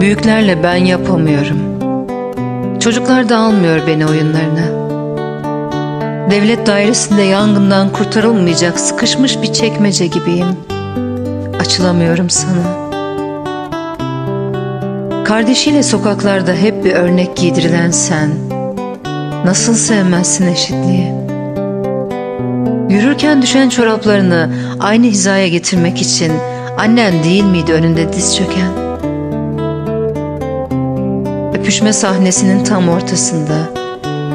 Büyüklerle ben yapamıyorum. Çocuklar da almıyor beni oyunlarına. Devlet dairesinde yangından kurtarılmayacak sıkışmış bir çekmece gibiyim. Açılamıyorum sana. Kardeşiyle sokaklarda hep bir örnek giydirilen sen. Nasıl sevmezsin eşitliği? Yürürken düşen çoraplarını aynı hizaya getirmek için annen değil miydi önünde diz çöken? Öpüşme sahnesinin tam ortasında.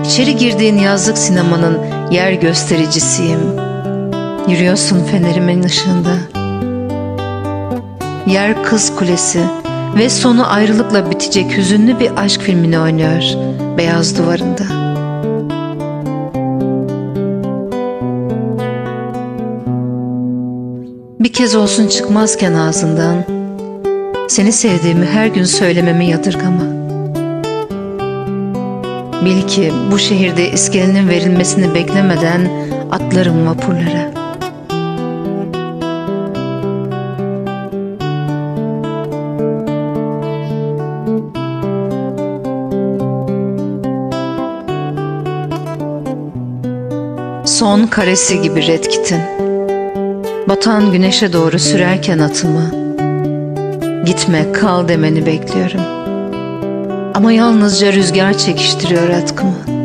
İçeri girdiğin yazlık sinemanın yer göstericisiyim. Yürüyorsun fenerimin ışığında. Yer Kız Kulesi ve sonu ayrılıkla bitecek hüzünlü bir aşk filmini oynuyor beyaz duvarında. Bir kez olsun çıkmazken ağzından seni sevdiğimi her gün söylememi yadırgama. Bil ki bu şehirde iskelenin verilmesini beklemeden atlarım vapurlara. Son karesi gibi Red Kit'in. Batan güneşe doğru sürerken atımı. Gitme kal demeni bekliyorum. Ama yalnızca rüzgar çekiştiriyor atkımı.